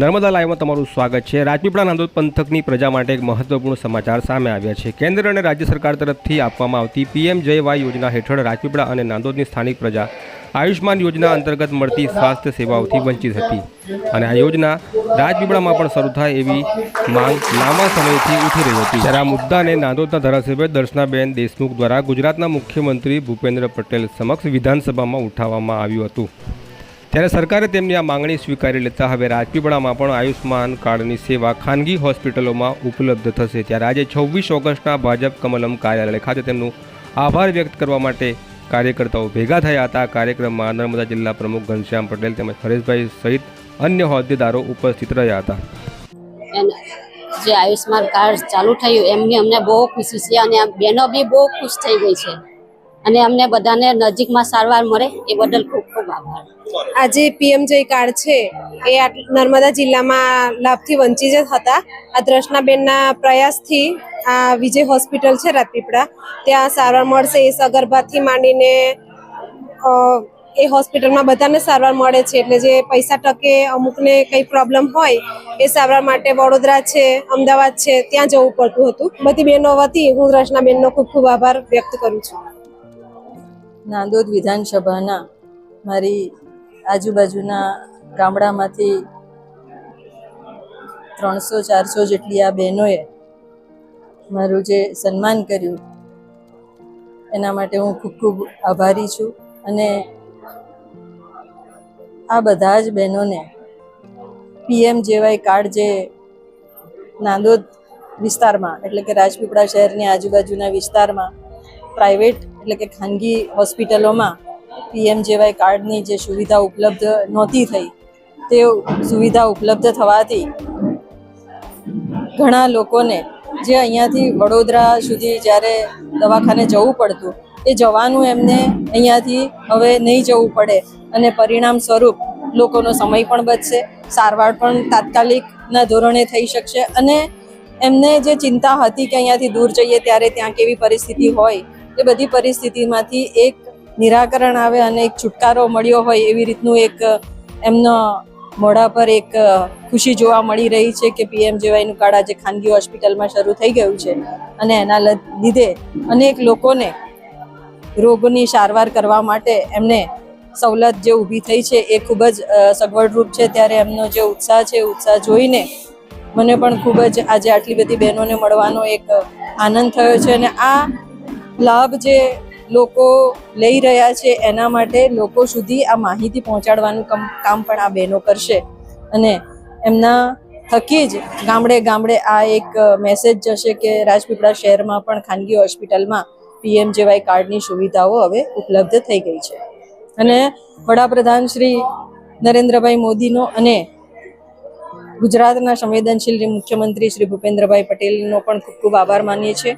નર્મદા લાઈવમાં તમારું સ્વાગત છે. રાજપીપળા નાંદોદ પંથકની પ્રજા માટે એક મહત્વપૂર્ણ સમાચાર સામે આવ્યા છે. કેન્દ્ર અને રાજ્ય સરકાર તરફથી આપવામાં આવતી પીએમ જય વાય યોજના હેઠળ રાજપીપળા અને નાંદોદની સ્થાનિક પ્રજા આયુષ્માન યોજના અંતર્ગત મળતી સ્વાસ્થ્ય સેવાઓથી વંચિત હતી. અને આ યોજના રાજપીપળામાં પણ શરૂ થાય એવી માંગ લાંબા સમયથી ઉઠી રહી હતી. ત્યારે આ મુદ્દાને નાંદોદના ધારાસભ્ય દર્શનાબેન દેશમુખ દ્વારા ગુજરાતના મુખ્યમંત્રી ભૂપેન્દ્ર પટેલ સમક્ષ વિધાનસભામાં ઉઠાવવામાં આવ્યું હતું. ત્યારે સરકારે તેમની આ માંગણી સ્વીકારી લેતા હવે રાજપીપળામાં પણ આયુષ્માન કાર્ડની સેવા ખાનગી હોસ્પિટલોમાં ઉપલબ્ધ થશે. ત્યારે આજે છવ્વીસ ઓગસ્ટના ભાજપ કમલમ કાર્યાલય ખાતે તેમનું આભાર વ્યક્ત કરવા માટે કાર્યકર્તાઓ ભેગા થયા હતા. આ કાર્યક્રમમાં નર્મદા જિલ્લા પ્રમુખ ઘનશ્યામ પટેલ તેમજ હરેશભાઈ સહિત અન્ય હોદ્દેદારો ઉપસ્થિત રહ્યા હતા. જે આયુષ્માન કાર્ડ ચાલુ થયું, એમની અમને બહુ ખુશી છે અને બહેનો બી બહુ ખુશ થઈ ગઈ છે. અને અમને બધાને નજીકમાં સારવાર મળે એ બદલ ખૂબ આજે પીએમ જય કાર્ડ છે, એ નર્મદા જિલ્લામાં લાભથી વંચિત જ હતા. આ દ્રષ્ણાબેનના પ્રયાસથી આ વિજય હોસ્પિટલ છે રાજપીપળા ત્યાં સારવાર મળશે. એ સગર્ભાથી માંડીને એ હોસ્પિટલમાં બધાને સારવાર મળે છે. એટલે જે પૈસા ટકે અમુકને કંઈ પ્રોબ્લેમ હોય, એ સારવાર માટે વડોદરા છે, અમદાવાદ છે, ત્યાં જવું પડતું હતું. બધી બહેનો વતી હું રચનાબેનનો ખૂબ ખૂબ આભાર વ્યક્ત કરું છું. નાંદોદ વિધાનસભાના મારી આજુબાજુના ગામડામાંથી ત્રણસો, ચારસો જેટલી આ બહેનોએ મારું જે સન્માન કર્યું, એના માટે હું ખૂબ ખૂબ આભારી છું અને આ બધા જ બહેનોને પીએમ જેવાય કાર્ડ જે નાંદોદ વિસ્તારમાં, એટલે કે રાજપીપળા શહેરની આજુબાજુના વિસ્તારમાં, પ્રાઇવેટ, એટલે કે ખાનગી હોસ્પિટલોમાં પીએમ જેવાય કાર્ડની જે સુવિધા ઉપલબ્ધ નહોતી થઈ, તે સુવિધા ઉપલબ્ધ થવાથી ઘણા લોકોને જે અહીંયાથી વડોદરા સુધી જ્યારે દવાખાને જવું પડતું, એ જવાનું એમને અહીંયાથી હવે નહીં જવું પડે અને પરિણામ સ્વરૂપ લોકોનો સમય પણ બચશે, સારવાર પણ તાત્કાલિકના ધોરણે થઈ શકશે અને એમને જે ચિંતા હતી કે અહીંયાથી દૂર જઈએ ત્યારે ત્યાં કેવી પરિસ્થિતિ હોય, એ બધી પરિસ્થિતિમાંથી એક નિરાકરણ આવે અને એક છુટકારો મળ્યો હોય એવી રીતનું એક એમનો મોઢા પર એક ખુશી જોવા મળી રહી છે કે પીએમ જેવાયનું કાર્ડ આજે ખાનગી હોસ્પિટલમાં શરૂ થઈ ગયું છે અને એના લીધે અનેક લોકોને રોગની સારવાર કરવા માટે એમને સવલત જે ઊભી થઈ છે એ ખૂબ જ સગવડરૂપ છે. ત્યારે એમનો જે ઉત્સાહ છે ઉત્સાહ જોઈને મને પણ ખૂબ જ આજે આટલી બધી બહેનોને મળવાનો એક આનંદ થયો છે અને આ લાભ જે લોકો લઈ રહ્યા છે એના માટે લોકો સુધી આ માહિતી પહોંચાડવાનું કમ- પણ આ બહેનો કરશે. અને એમના થકી જ ગામડે ગામડે આ એક મેસેજ જશે કે રાજપીપળા શહેરમાં પણ ખાનગી હોસ્પિટલમાં પીએમ જેવાય કાર્ડની સુવિધાઓ હવે ઉપલબ્ધ થઈ ગઈ છે. અને વડાપ્રધાન શ્રી નરેન્દ્રભાઈ મોદીનો અને ગુજરાતના સંવેદનશીલ મુખ્યમંત્રી શ્રી ભૂપેન્દ્રભાઈ પટેલનો પણ ખૂબ ખૂબ આભાર માનીએ છીએ.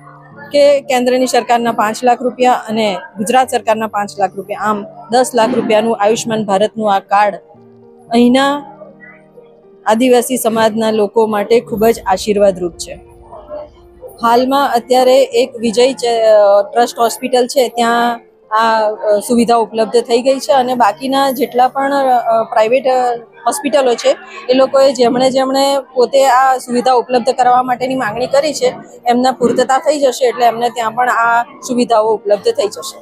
કે કેન્દ્રની સરકારના પાંચ લાખ રૂપિયા અને ગુજરાત સરકારના પાંચ લાખ રૂપિયા. આમ દસ લાખ રૂપિયાનું આયુષ્માન ભારતનું આ કાર્ડ અહીંના આદિવાસી સમાજના લોકો માટે ખૂબ જ આશીર્વાદરૂપ છે. હાલમાં અત્યારે એક વિજય ટ્રસ્ટ હોસ્પિટલ છે, ત્યાં આ સુવિધા ઉપલબ્ધ થઈ ગઈ છે અને બાકીના જેટલા પણ પ્રાઇવેટ હોસ્પિટલો છે, એ લોકોએ જેમણે જેમણે પોતે આ સુવિધા ઉપલબ્ધ કરવા માટેની માંગણી કરી છે, એમના પૂર્તતા થઈ જશે એટલે એમને ત્યાં પણ આ સુવિધાઓ ઉપલબ્ધ થઈ જશે.